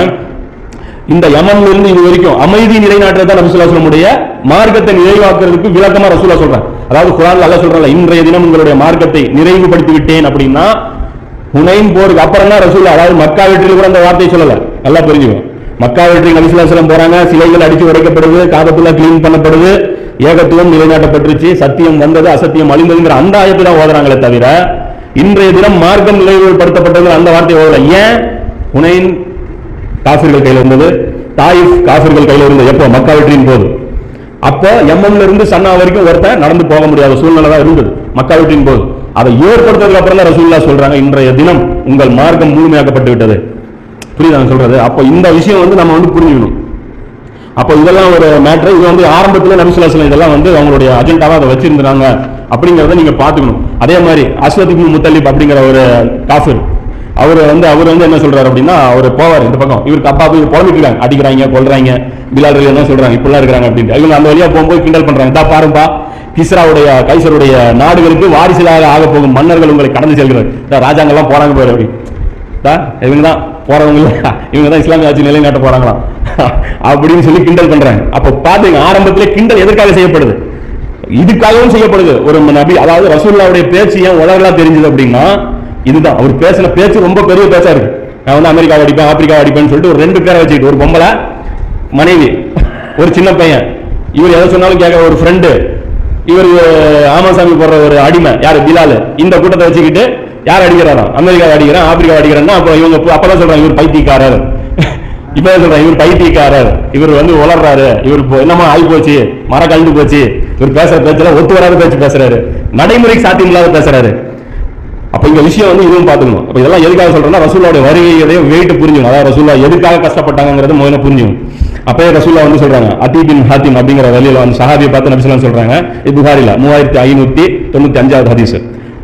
இந்த யமன்ல இருந்து இது வரைக்கும் அமைதி நிலைநாட்டுறது தான் ரசூல்லா சொல்லக்கூடிய மார்க்கத்தை நிறைவாக்குறதுக்கு விளக்கமா ரசூல்லா சொல்றாங்க. அதாவது குரான்ல அல்ல சொல்றாங்க இன்றைய தினம் உங்களுடைய மார்க்கத்தை நிறைவுபடுத்தி விட்டேன் அப்படின்னா ஹுனைன் போருக்கு அப்புறம் தான் ரசூல் அதாவது மக்கா வெற்றியில் கூட அந்த வார்த்தையை சொல்லல. நல்லா புரிஞ்சுக்கணும் மக்கா வெற்றி நபிசுல்லாசலம் போறாங்க சிலைகள் அடிச்சு உடைக்கப்படுது காபத்துல்லா கிளீன் பண்ணப்படுது ஏகத்துவம் நிலைநாட்டப்பட்டுருச்சு சத்தியம் வந்தது அசத்தியம் அழிந்ததுங்கிற அந்த ஆயத்தை தான் ஓதுறாங்களே தவிர இன்றைய தினம் மார்க்கம் நிலைவுபடுத்தப்பட்டது அந்த வார்த்தையை ஓதல. ஏன்? ஹுனைன் காஃபிர்கள் கையில் இருந்தது தாயிஃப் காஃபிர்கள் கையில் இருந்தது. எப்போ? மக்கா வெற்றியின் போது. அப்போ எம்எம்ல இருந்து சன்னா வரைக்கும் ஒருத்தன் நடந்து போக முடியாத சூழ்நிலை தான் இருந்தது மக்கா வெற்றியின் போது. அதை ஏற்படுத்ததுக்கு அப்புறம் தான் ரசூல்லா சொல்றாங்க இன்றைய தினம் உங்கள் மார்க்கம் முழுமையாக்கப்பட்டு விட்டது. புரியுதா சொல்றது? அப்போ இந்த விஷயம் வந்து நம்ம வந்து புரிஞ்சுக்கணும். அப்போ இதெல்லாம் ஒரு மேட்ரு இது வந்து ஆரம்பத்தில் நபிசுல்லாஸ்லாம் இதெல்லாம் வந்து அவங்களுடைய அஜெண்டாவாக அதை வச்சிருந்தாங்க அப்படிங்கிறத நீங்க பாத்துக்கணும் அதே மாதிரி அஸ்வத் முத்தலிப் அப்படிங்கிற ஒரு காஃபிர் அவர் வந்து அவர் வந்து என்ன சொல்றாரு அப்படின்னா அவர் போவார் இந்த பக்கம். இவருக்கு அப்பா போய் புலம்பிட்டு இருக்காங்க அடிக்கிறாங்க கொள்றாங்க பிலால் என்ன சொல்றாங்க இப்படிலாம் இருக்கிறாங்க அப்படின்ட்டு. இவங்க அந்த வழியா போகும்போது கிண்டல் பண்றாங்க. இதா பாருப்பா கிஸ்ராவுடைய கைசருடைய நாடுகளுக்கு வாரிசுலாக ஆக போகும் மன்னர்கள் உங்களை கடந்து செல்கிறார் ராஜாங்கெல்லாம் போறாங்க பாரு அப்படி. இவங்க தான் போறவங்க இவங்க தான் இஸ்லாமிய ஆட்சி நிலைநாட்ட போறாங்களாம். அப்படின்னு சொல்லி கிண்டல் பண்றாங்க. அப்ப பாத்தீங்க ஆரம்பத்திலே கிண்டல் எதற்காக செய்யப்படுது? இதுக்காகவும் செய்யப்படுது. ஒரு நபி அதாவது ரசூல்லாவுடைய பேச்சு ஏன் உலகெல்லாம் தெரிஞ்சது அப்படின்னா இதுதான். அவர் பேசின பேச்சு ரொம்ப பெரிய பேச்சா இருக்கு. நான் வந்து அமெரிக்கா அடிப்பேன் ஆப்பிரிக்கா அடிப்பேன்னு சொல்லிட்டு ஒரு ரெண்டு பேரை வச்சுக்கிட்டு ஒரு பொம்பளை மனைவி ஒரு சின்ன பையன். இவர் எதை சொன்னாலும் கேட்க ஒரு ஃப்ரெண்டு இவர் ஆமாசாமி போடுற ஒரு அடிமை. யாரு? பிலால். இந்த கூட்டத்தை வச்சுக்கிட்டு யார் அடிக்கிறாராம்? அமெரிக்கா அடிக்கிறான் ஆப்பிரிக்கா அடிக்கிறான்னா அப்புறம் இவங்க அப்பதான் சொல்றாங்க இவர் பைத்தியக்காரர். இப்பதான் சொல்றாங்க இவர் பைத்தியக்காரர். இவர் வந்து உளர்றாரு. இவர் என்னமா ஆகி போச்சு மரம் கழுந்து போச்சு. இவர் பேசுற பேச்சுல ஒத்து வராத பேச்சு பேசுறாரு. நடைமுறைக்கு சாத்தியம் இல்லாத பேசுறாரு. அப்ப இந்த விஷயம் வந்து இதுவும் பாத்துக்கணும் அப்ப இதெல்லாம் எதுக்காக சொல்றேன்னா ரசூல்லாவுடைய வருகையுடைய வெயிட் புரிஞ்சுக்கணும். அதாவது ரசூல்லா எதுக்காக கஷ்டப்பட்டாங்கிறது முதல்ல புரிஞ்சுக்கணும். அப்பயே ரசூல்லா வந்து சொல்றாங்க அதிபின் ஹாத்திம் அப்படிங்கிற வழியில வந்து சஹாபியை பார்த்து நபிசலாம் சொல்றாங்க. இது புகாரில மூவாயிரத்தி ஐநூத்தி தொண்ணூத்தி அஞ்சாவது ஹதீஸ்.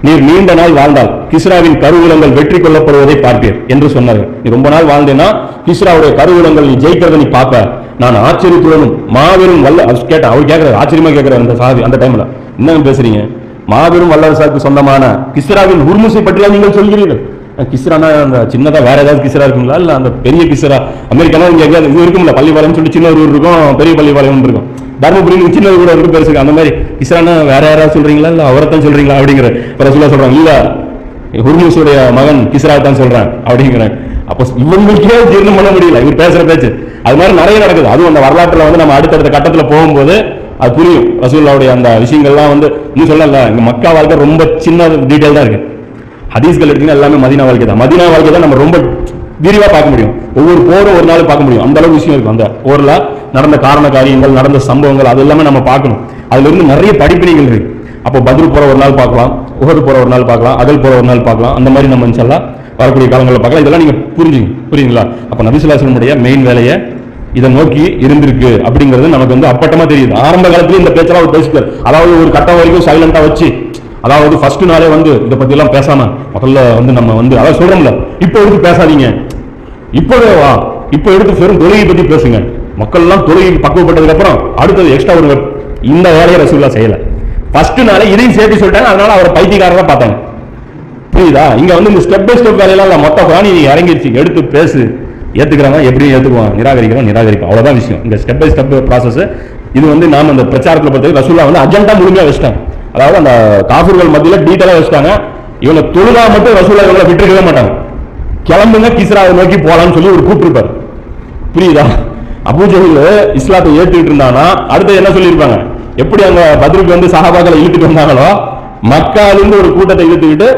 நீர் நீண்ட நாள் வாழ்ந்தால் கிஸ்ராவின் கருவூலங்கள் வெற்றி கொள்ளப்படுவதை பார்ப்பீர் என்று சொன்னார்கள். நீ ரொம்ப நாள் வாழ்ந்தேன்னா கிஸ்ராவுடைய கருவூலங்கள் நீ ஜெயிக்கிறத நீ பார்ப்ப. நான் ஆச்சரியத்துடனும் மாபெரும் வல்ல அவர் கேட்டேன் அவர் கேட்கிறார் ஆச்சரியமா கேட்கிறார் அந்த சாதி அந்த டைம்ல என்ன பேசுறீங்க? மாபெரும் வல்லரசாக்கு சொந்தமான கிஸ்ராவின் உருமுசை பற்றிலாம் நீங்கள் சொல்கிறீர்கள். கிஸ்ரானா அந்த சின்னதா வேற ஏதாவது கிஸ்ரா இருக்குங்களா? இல்ல அந்த பெரிய கிஸ்ரா அமெரிக்கானா இங்க எங்கேயாவது இது இருக்கும்ல பள்ளிப்பாளையம் சொல்லி சின்ன ஒரு ஊர் இருக்கும் பெரிய பள்ளிப்பாளையம் இருக்கும். தர்மபுரி சின்னது கூட இருக்கும் பெருசுக்கு அந்த மாதிரி கிஸ்ரானா வேற யாராவது சொல்றீங்களா? இல்ல அவரை தான் சொல்றீங்களா? அப்படிங்கிற ரசூலா சொல்றாங்க. இல்ல ஹுர்முஸுடைய மகன் கிஸ்ரா தான் சொல்றேன் அப்படிங்கிறாங்க அப்போ இவங்களுக்கே ஜீர்ணம் பண்ண முடியல இவர் பேசுற பேச்சு. அது மாதிரி நிறைய நடக்குது. அதுவும் அந்த வரலாற்றுல வந்து நம்ம அடுத்தடுத்த கட்டத்துல போகும்போது அது புரியும். ரசூல்லாவுடைய அந்த விஷயங்கள்லாம் வந்து இன்னும் சொல்லல மக்கா வாழ்க்கை ரொம்ப சின்ன டீட்டெயில் தான் இருக்கு. ஹதீஸ்கள் எடுத்தீங்கன்னா எல்லாமே மதினா வாழ்க்கை தான். மதினா வாழ்க்கை தான் நம்ம ரொம்ப விரிவாக பார்க்க முடியும். ஒவ்வொரு போரும் ஒரு நாள் பார்க்க முடியும். அந்த அளவு விஷயம் இருக்கும் அந்த போரில் நடந்த காரண காரியங்கள் நடந்த சம்பவங்கள் அது எல்லாமே நம்ம பார்க்கணும். அதுல இருந்து நிறைய படிப்பினைகள் இருக்கு. அப்போ பதில் போற ஒரு நாள் பார்க்கலாம் உகது போற ஒரு நாள் பார்க்கலாம் அகல் போற ஒரு நாள் பார்க்கலாம். அந்த மாதிரி நம்ம இன்ஷால்லா வரக்கூடிய காலங்களில் பார்க்கலாம். இதெல்லாம் நீங்க புரிஞ்சுங்க. புரியுங்களா அப்ப நபிசுல்லாசனுடைய மெயின் வேலையை இதை நோக்கி இருந்திருக்கு அப்படிங்கிறது நமக்கு வந்து அப்பட்டமா தெரியுது. ஆரம்ப காலத்துல இந்த பேச்செல்லாம் அவர் பேசிட்டார் அதாவது ஒரு கட்டம் வரைக்கும் சைலண்டா வச்சு அதாவது ஃபர்ஸ்ட் நாளே வந்து இதை பற்றிலாம் பேசாமல் பேசாம முதல்ல வந்து நம்ம வந்து அதாவது சொல்கிறோம்ல இப்போ எடுத்து பேசாதீங்க? இப்போவே வா. இப்போ எடுத்து வெறும் தொழுகை பற்றி பேசுங்க. மக்கள்லாம் எல்லாம் தொழுகை அடுத்தது எக்ஸ்ட்ரா ஒரு இந்த வேலையை ரசூல்லா செய்யலை. ஃபர்ஸ்ட் நாளே இதையும் சேர்த்து சொல்லிட்டாங்க அதனால அவரை பைத்தியக்காரராக பார்த்தாங்க. புரியுதா? இங்கே வந்து இந்த ஸ்டெப் பை ஸ்டெப் வேலையெல்லாம் இல்லை மொத்த குரானி நீ இறங்கிடுச்சு எடுத்து பேசு. ஏற்றுக்கிறாங்க எப்படியும் ஏத்துக்குவான் நிராகரிக்கிறோம் நிராகரிப்போம். அவ்வளோதான் விஷயம். இந்த ஸ்டெப் பை ஸ்டெப் ப்ராசஸ் இது வந்து நாம் அந்த பிரச்சாரத்தில் பொறுத்த ரசூல்லா வந்து அஜெண்டா முழுமையா வச்சுட்டாங்க. அதாவது அந்த காஃபர்கள் மத்தியில் டீட்டெயிலாக வச்சுட்டாங்க. இவனை தொழுதா மட்டும் ரசூல்லா விட்டுருக்கவே மாட்டாங்க. கிளம்புங்க கிஸ்ராவை நோக்கி போகலான்னு சொல்லி ஒரு கூப்பிட்டுருப்பாரு. புரியுதா? அபூஜஹில் இஸ்லாத்தை ஏற்றுக்கிட்டு இருந்தானா? அடுத்து என்ன சொல்லியிருப்பாங்க? எப்படி அங்க பதிலுக்கு வந்து சஹாபாக்களை இழுத்துட்டு வந்தாங்களோ? மக்காலிருந்து ஒரு கூட்டத்தை இழுத்துக்கிட்டு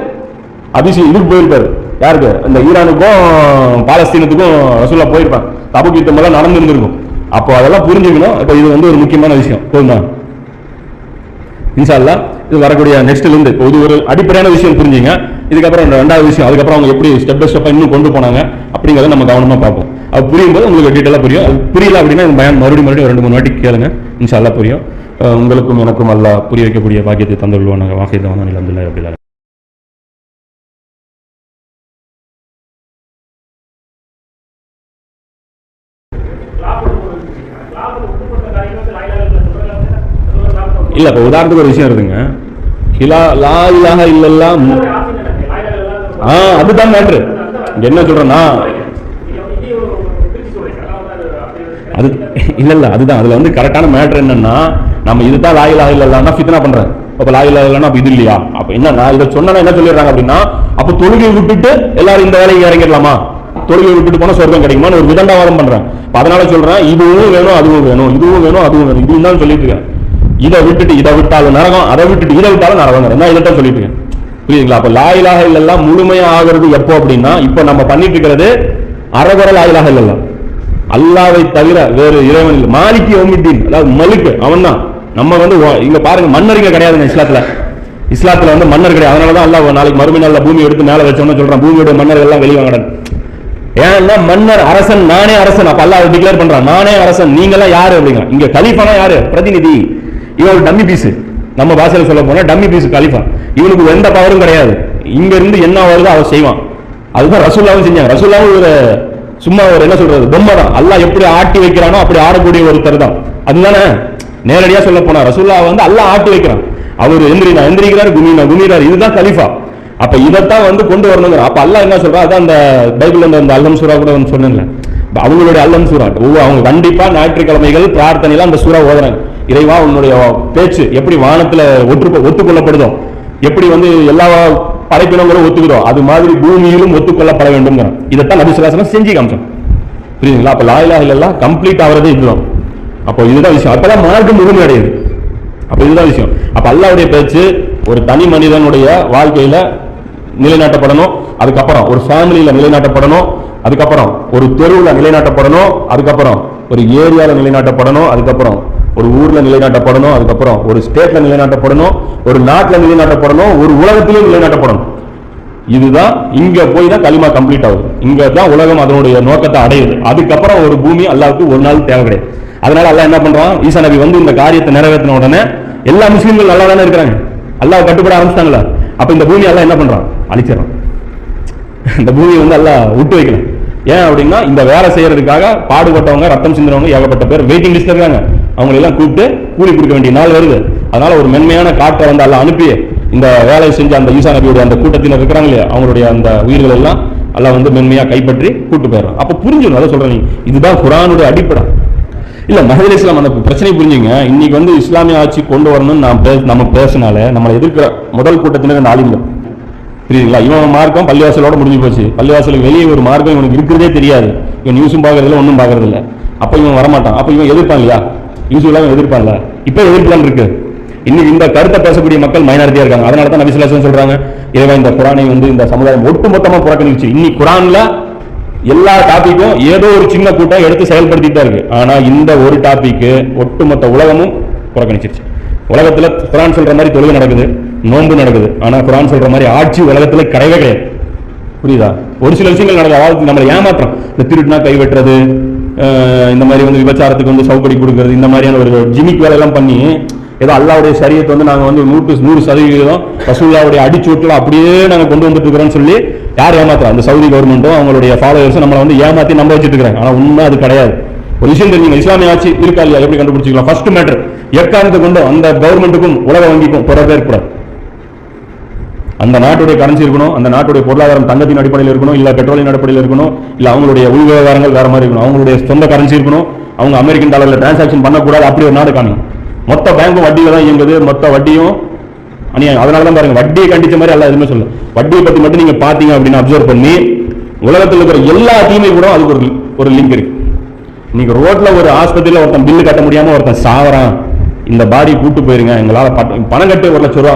அபிஷி இதுக்கு போயிருப்பாரு. யாருக்கு? இந்த ஈரானுக்கும் பாலஸ்தீனத்துக்கும் ரசூலா போயிருப்பாங்க தபு யுத்தம் எல்லாம் நடந்துருந்துருக்கும். அப்போ அதெல்லாம் புரிஞ்சுக்கணும். இப்போ இது வந்து ஒரு முக்கியமான விஷயம். போதுமா? இன்ஷால்லா இது வரக்கூடிய நெக்ஸ்ட்ல இருந்து இப்போ இது ஒரு அடிப்படையான விஷயம் புரிஞ்சுங்க. இதுக்கப்புறம் ரெண்டாவது விஷயம் அதுக்கப்புறம் அவங்க எப்படி ஸ்டெப் பை ஸ்டெப்பா இன்னும் கொண்டு போனாங்க அப்படிங்கறத நம்ம கவனமா பார்ப்போம். அது புரியும் போது உங்களுக்கு டீட்டெயிலாக புரியும். அது புரியல அப்படின்னா பயன் மறுபடியும் மறுபடியும் ரெண்டு மூணு வாட்டி கேளுங்க. இன்ஷால்லா புரியும். உங்களுக்கும் எனக்கும் அல்லாஹ் புரிய வைக்கக்கூடிய பாக்கியத்தை தந்துள்ளுவாங்க வாக்கியத்தை வந்து அலமதுல்லா அப்படிலாம் இல்ல இப்போ உதாரணத்துக்கு ஒரு விஷயம் இருக்குங்க ஹிலா லா இல்லாக இல்லெல்லாம் ஆ அதுதான் மேட்ரு என்ன சொல்றேன்னா அது இல்ல இல்ல அதுதான். அதுல வந்து கரெக்டான மேட்ரு என்னன்னா நம்ம இதுதான் லா இலாஹ இல்லல்லான்னா ஃபித்னா பண்றேன். அப்ப லா இலாஹ இல்லன்னா இது இல்லையா? அப்ப என்ன நான் இதை சொன்னா என்ன சொல்லிடுறாங்க அப்படின்னா அப்ப தொழுகை விட்டுட்டு எல்லாரும் இந்த வேலைக்கு இறங்கிடலாமா? தொழுகை விட்டுட்டு போனா சொர்க்கம் கிடைக்குமா ஒரு விதண்டாவாதம் பண்றேன். அப்ப அதனால சொல்றேன் இதுவும் வேணும் அதுவும் வேணும் இதுவும் வேணும் அதுவும் வேணும் இதுவும் தான் சொல்லிட்டு இருக்கேன். இதை விட்டுட்டு இதை விட்டாலும் நரகம் அதை விட்டுட்டு இதை விட்டாலும் நரகம் நான் இதைத்தான் சொல்லிட்டு இருக்கேன். புரியுதுங்களா? அப்ப லாயிலாக இல்லெல்லாம் முழுமையா ஆகிறது எப்போ அப்படின்னா இப்போ நம்ம பண்ணிட்டு இருக்கிறது அறகுற லாயிலாக இல்லெல்லாம் அல்லாவை தவிர வேறு இறைவன் இல்லை. மாலிக்கு ஒமித்தீன் அதாவது மலுக்கு அவன் தான் நம்ம வந்து இங்க பாருங்க மன்னருங்க கிடையாதுங்க இஸ்லாத்துல. இஸ்லாத்துல வந்து மன்னர் கிடையாது. அதனாலதான் அல்லாஹ் நாளைக்கு மறுமை நாள்ல பூமி எடுத்து மேல வச்சோம்னு சொல்றான். பூமியோட மன்னர்கள் எல்லாம் வெளிவாங்கடன் ஏன்னா மன்னர் அரசன் நானே அரசன். அப்ப அல்லாஹ் டிக்ளேர் பண்றான் நானே அரசன். நீங்க எல்லாம் யாரு அப்படிங்க? இங்க கலீஃபானா யாரு? பிரதிநிதி. இவன் ஒரு டம்மி பீஸ் நம்ம பாஷையில் சொல்ல போனால் டம்மி பீஸ் கலிஃபா. இவனுக்கு எந்த பவரும் கிடையாது. இங்கேருந்து என்ன வருதோ அவன் செய்வான். அதுதான் ரசூல்லாவும் செஞ்சாங்க. ரசூல்லாவும் ஒரு சும்மா ஒரு என்ன சொல்றது? பொம்மை தான். அல்லா எப்படி ஆட்டி வைக்கிறானோ அப்படி ஆடக்கூடிய ஒருத்தர் தான். அதுதானே? நேரடியாக சொல்ல போனா ரசூல்லா வந்து அல்லா ஆட்டி வைக்கிறான். அவர் எந்திரினா எந்திரிக்கிறார் குமினா குமிறார் இதுதான் கலீஃபா. அப்ப இதைத்தான் வந்து கொண்டு வரணுங்கிற அப்ப அல்லா என்ன சொல்றா? அதான் அந்த பைபிள் அந்த- அல்லம் சூரா கூட வந்து சொன்னேன்ல. அவங்களுடைய அல்லம் சூறா. ஒவ்வொரு அவங்க கண்டிப்பாக ஞாயிற்றுக்கிழமைகள் பிரார்த்தனையில் அந்த சூறா ஓதுறாங்க. இறைவா உன்னுடைய பேச்சு எப்படி வானத்தில் ஒற்று ஒத்துக்கொள்ளப்படுதோ? எப்படி வந்து எல்லா படைப்பினங்களும் ஒத்துக்குதோ? அது மாதிரி பூமியிலும் ஒத்துக்கொள்ளப்பட வேண்டும்ங்கிறான். இதைத்தான் நபிசுலாசனம் செஞ்சு காமிச்சோம் புரியுதுங்களா? அப்போ லாயிலா இல்லெல்லாம் கம்ப்ளீட் ஆகிறதே இதுதான். அப்போ இதுதான் விஷயம். அப்போதான் மார்க்கம் முழுமை அடையுது அப்போ இதுதான் விஷயம். அப்போ அல்லாவுடைய பேச்சு ஒரு தனி மனிதனுடைய வாழ்க்கையில் நிலைநாட்டப்படணும். அதுக்கப்புறம் ஒரு ஃபேமிலியில் நிலைநாட்டப்படணும். அதுக்கப்புறம் ஒரு தெருவில் நிலைநாட்டப்படணும் அதுக்கப்புறம் ஒரு ஏரியாவில் நிலைநாட்டப்படணும் அதுக்கப்புறம் ஒரு ஊர்ல நிலைநாட்டப்படணும் அதுக்கப்புறம் ஒரு ஸ்டேட்ல நிலைநாட்டப்படணும் ஒரு நாட்டில் நிலைநாட்டப்படணும் ஒரு உலகத்திலேயே நிலைநாட்டப்படணும். இதுதான் இங்க போய் தான் களிமா கம்ப்ளீட் ஆகுது. இங்க தான் உலகம் அதனுடைய நோக்கத்தை அடையுது. அதுக்கப்புறம் ஒரு பூமி அல்லாவுக்கு ஒரு நாள் தேவை கிடையாது. அதனால அல்லாஹ் என்ன பண்றான்? ஈசா நபி வந்து இந்த காரியத்தை நிறைவேற்றின உடனே எல்லா முஸ்லீம்கள் நல்லா தானே இருக்கிறாங்க? அல்லாஹ் கட்டுப்பட ஆரம்பிச்சிட்டாங்களா அப்ப இந்த பூமி எல்லாம் என்ன பண்றான்? அழிச்சிடறான். இந்த பூமியை வந்து எல்லாம் விட்டு வைக்கலாம் ஏன் அப்படின்னா இந்த வேலை செய்யறதுக்காக பாடுபட்டவங்க ரத்தம் சிந்தினவங்க ஏகப்பட்ட பேர் வெயிட்டிங் லிஸ்ட் இருக்காங்க. அவங்களை எல்லாம் கூப்பிட்டு கூலி கொடுக்க வேண்டிய நாள் வருது. அதனால ஒரு மென்மையான காட்டை வந்து எல்லாம் அனுப்பி இந்த வேலையை செஞ்ச அந்த ஈசா நபியுடைய அந்த கூட்டத்தினர் இருக்கிறாங்க இல்லையா அவங்களுடைய அந்த உயிர்கள் எல்லாம் எல்லாம் வந்து மென்மையாக கைப்பற்றி கூட்டு போயிடும் அப்போ புரிஞ்சிடும் அதை சொல்றேன் நீங்க. இதுதான் குரானுடைய அடிப்படை. இல்லை மஹதல் இஸ்லாம் அந்த பிரச்சனை புரிஞ்சுங்க. இன்னைக்கு வந்து இஸ்லாமிய ஆட்சி கொண்டு வரணும்னு நான் பே நம்ம பேசினால நம்மளை எதிர்க்கிற முதல் கூட்டத்தினர் அந்த ஆளுங்கள் புரியுதுங்களா? இவன் மார்க்கம் பள்ளிவாசலோட முடிஞ்சு போச்சு. பள்ளிவாசலுக்கு வெளியே ஒரு மார்க்கம் இவனுக்கு இருக்கிறதே தெரியாது. இவன் நியூஸும் பார்க்கறதில்ல ஒன்றும் பார்க்கறதில்ல. அப்போ இவன் வரமாட்டான். அப்போ இவன் எதிர்ப்பான் இல்லையா இல்லாமல் எதிர்ப்பான்ல? இப்போ எதிர்ப்புலாம் இருக்கு. இன்னும் இந்த கருத்தை பேசக்கூடிய மக்கள் மைனாரிட்டியா இருக்காங்க. அதனால தான் நபிசுலாசன் சொல்றாங்க இறைவன் இந்த குரானை வந்து இந்த சமுதாயம் ஒட்டுமொத்தமாக புறக்கணிச்சு. இன்னைக்கு குரான்ல எல்லா டாப்பிக்கும் ஏதோ ஒரு சின்ன கூட்டம் எடுத்து செயல்படுத்திட்டு தான் இருக்கு. ஆனா இந்த ஒரு டாப்பிக்கு ஒட்டுமொத்த உலகமும் புறக்கணிச்சிருச்சு. உலகத்துல குரான் சொல்ற மாதிரி தொழுகை நடக்குது. நோன்பு நடக்குது. ஆனால் குரான் சொல்ற மாதிரி ஆட்சி உலகத்தில் கிடையவே கிடையாது. புரியுதா? ஒரு சில விஷயங்கள் நடக்குது. அதாவது நம்மளை ஏமாற்றம் இந்த திருட்டுனா கை வெட்டுறது இந்த மாதிரி வந்து விபச்சாரத்துக்கு வந்து சவுக்கடி கொடுக்கறது இந்த மாதிரியான ஒரு ஜிமிக் வேலையெல்லாம் பண்ணி ஏதோ அல்லாவுடைய சரியத்தை வந்து நாங்கள் வந்து நூற்று நூறு சதவீதம் ரசூல்லாவுடைய அடிச்சூட்டில் அப்படியே நாங்கள் கொண்டு வந்துட்டு இருக்கிறோம்னு சொல்லி யார் ஏமாத்துறோம் அந்த சவுதி கவர்மெண்ட்டும் அவங்களுடைய ஃபாலோவர்ஸும் நம்மளை வந்து ஏமாற்றி நம்ப வச்சுட்டு இருக்கிறாங்க. ஆனால் உண்மை அது கிடையாது. ஒரு விஷயம் தெரிஞ்சுங்க. இஸ்லாமிய ஆட்சி இருக்கா இல்லையா? எப்படி கண்டுபிடிச்சிக்கலாம்? ஃபர்ஸ்ட் மேட்டர் எக்காரணத்தை கொண்டு அந்த கவர்மெண்ட்டுக்கும் உலக வங்கிக்கும் தொடர்பே இருக்கக்கூடாது அந்த நாட்டுடைய கரன்சி இருக்கணும் அந்த நாட்டுடைய பொருளாதாரம் தங்கத்தின் அடிப்படையில் இருக்கணும் இல்ல பெட்ரோலின் அடிப்படையில் இருக்கணும் இல்ல அவங்களுடைய உள் விவகாரங்கள் வேற மாதிரி இருக்கணும். அவங்களுடைய சொந்த கரன்சி இருக்கணும். அவங்க அமெரிக்கன் டாலர்ல டிரான்சாக்ஷன் பண்ணக்கூடாது அப்படி ஒரு நாடு காணும். மொத்த பேங்க்கும் வட்டியில தான் இயங்குது. மொத்த வட்டியும் அணியா அதனால தான் பாருங்க வட்டியை கண்டிச்ச மாதிரி அல்ல எதுவுமே சொல்ல வட்டியை பத்தி மட்டும் நீங்க பாத்தீங்க அப்படின்னு அப்சர்வ் பண்ணி உலகத்தில் இருக்கிற எல்லா தீமை கூட அதுக்கு ஒரு ஒரு லிங்க் இருக்கு. இன்னைக்கு ரோட்ல ஒரு ஆஸ்பத்திரியில ஒருத்தன் பில்லு கட்ட முடியாம ஒருத்தன் சாவறான். இந்த பாடி கூட்டு போயிருங்க. எங்களால பணம் கட்டு ஒரு லட்சம் ரூபா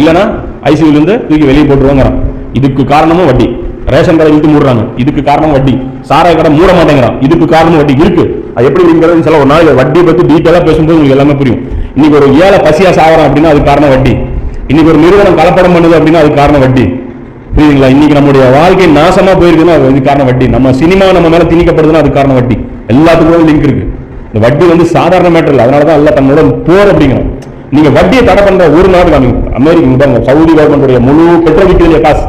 இல்லைன்னா ஐசியூல இருந்து தூக்கி வெளியே போட்டுருவாங்கிறான். இதுக்கு காரணமும் வட்டி. ரேஷன் கடை இழுத்து மூடுறாங்க. இதுக்கு காரணம் வட்டி. சாராய கடை மூட மாட்டேங்கிறான். இதுக்கு காரணம் வட்டி. இருக்கு. அது எப்படி இருக்கிறதுன்னு சொல்ல ஒரு நாள் வட்டியை பற்றி டீட்டெயிலாக பேசும்போது உங்களுக்கு எல்லாமே புரியும். இன்னைக்கு ஒரு ஏழை பசியா சாகிறான் அப்படின்னா அது காரணம் வட்டி. இன்னைக்கு ஒரு நிறுவனம் கலப்படம் பண்ணுது அப்படின்னா அது காரணம் வட்டி. புரியுதுங்களா? இன்னைக்கு நம்முடைய வாழ்க்கை நாசமா போயிருக்குன்னா அது வந்து காரணம் வட்டி. நம்ம சினிமா நம்ம மேல திணிக்கப்படுதுன்னா அது காரணம் வட்டி. எல்லாத்துக்கும் லிங்க் இருக்கு. இந்த வட்டி வந்து சாதாரண மேட்டர் இல்லை. அதனால தான் எல்லாம் தன்னோட போர் அப்படிங்கிறோம். நீங்க வட்டியை தடை பண்ற ஒரு நாடு காமிங்க அமெரிக்க பாருங்க சவுதி கவர்மெண்ட் முழு பெட்ரோல் விற்கிற காசு.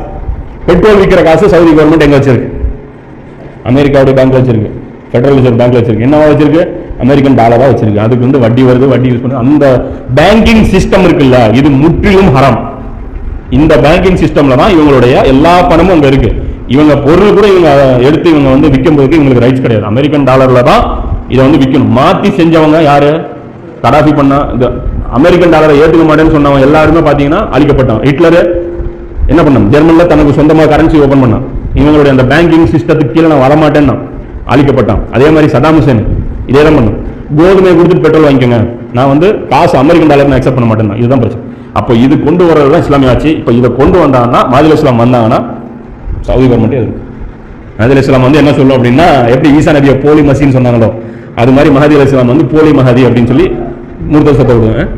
பெட்ரோல் விற்கிற காசு சவுதி கவர்மெண்ட் எங்க வச்சிருக்கு? அமெரிக்காவுடைய பேங்க் வச்சிருக்கு. ஃபெடரல் ரிசர்வ் பேங்க்ல வச்சிருக்கு. என்னவா வச்சிருக்கு? அமெரிக்கன் டாலரா வச்சிருக்கு. அதுக்கு வந்து வட்டி வருது வட்டி யூஸ் பண்ணு அந்த பேங்கிங் சிஸ்டம் இருக்குல்ல இது முற்றிலும் ஹரம். இந்த பேங்கிங் சிஸ்டம்ல தான் இவங்களுடைய எல்லா பணமும் அங்க இருக்கு. இவங்க பொருள் கூட இவங்க எடுத்து இவங்க வந்து விற்கும் போதுக்கு இவங்களுக்கு ரைட்ஸ் கிடையாது. அமெரிக்கன் டாலர்ல தான் இதை வந்து விற்கணும் மாத்தி செஞ்சவங்க யாரு? கடாஃபி பண்ண இந்த அமெரிக்கன் டாலரை ஏற்றுக்க மாட்டேன்னு சொன்னவங்க எல்லாருமே பார்த்தீங்கன்னா அழிக்கப்பட்டான். ஹிட்லர் என்ன பண்ணான்? ஜெர்மனில் தனக்கு சொந்தமாக கரன்சி ஓப்பன் பண்ணான். இவங்களுடைய அந்த பேங்கிங் சிஸ்டத்துக்கு கீழே நான் வரமாட்டேன்னா அழிக்கப்பட்டான். அதே மாதிரி சதாம் ஹுசேன் இதே தான் பண்ணும் கோதுமையை கொடுத்துட்டு பெட்ரோல் வாங்கிக்கோங்க. நான் வந்து காசு அமெரிக்கன் டாலர் நான் அக்செப்ட் பண்ண மாட்டேன் இதுதான் பிரச்சனை. அப்போ இது கொண்டு வர்றது தான் இஸ்லாமிய ஆட்சி. இப்போ இதை கொண்டு வந்தாங்கன்னா மாதிரி இஸ்லாம் வந்தாங்கன்னா சவுதி கவர்மெண்ட்டே இருக்கு. மஹதி இஸ்லாம் வந்து என்ன சொல்லும் அப்படின்னா எப்படி ஈசா நபியை போலி மசின்னு சொன்னாங்களோ அது மாதிரி மஹதி இஸ்லாம் வந்து போலி மஹதி அப்படின்னு சொல்லி மூர்த்த சத்த விடுவேன்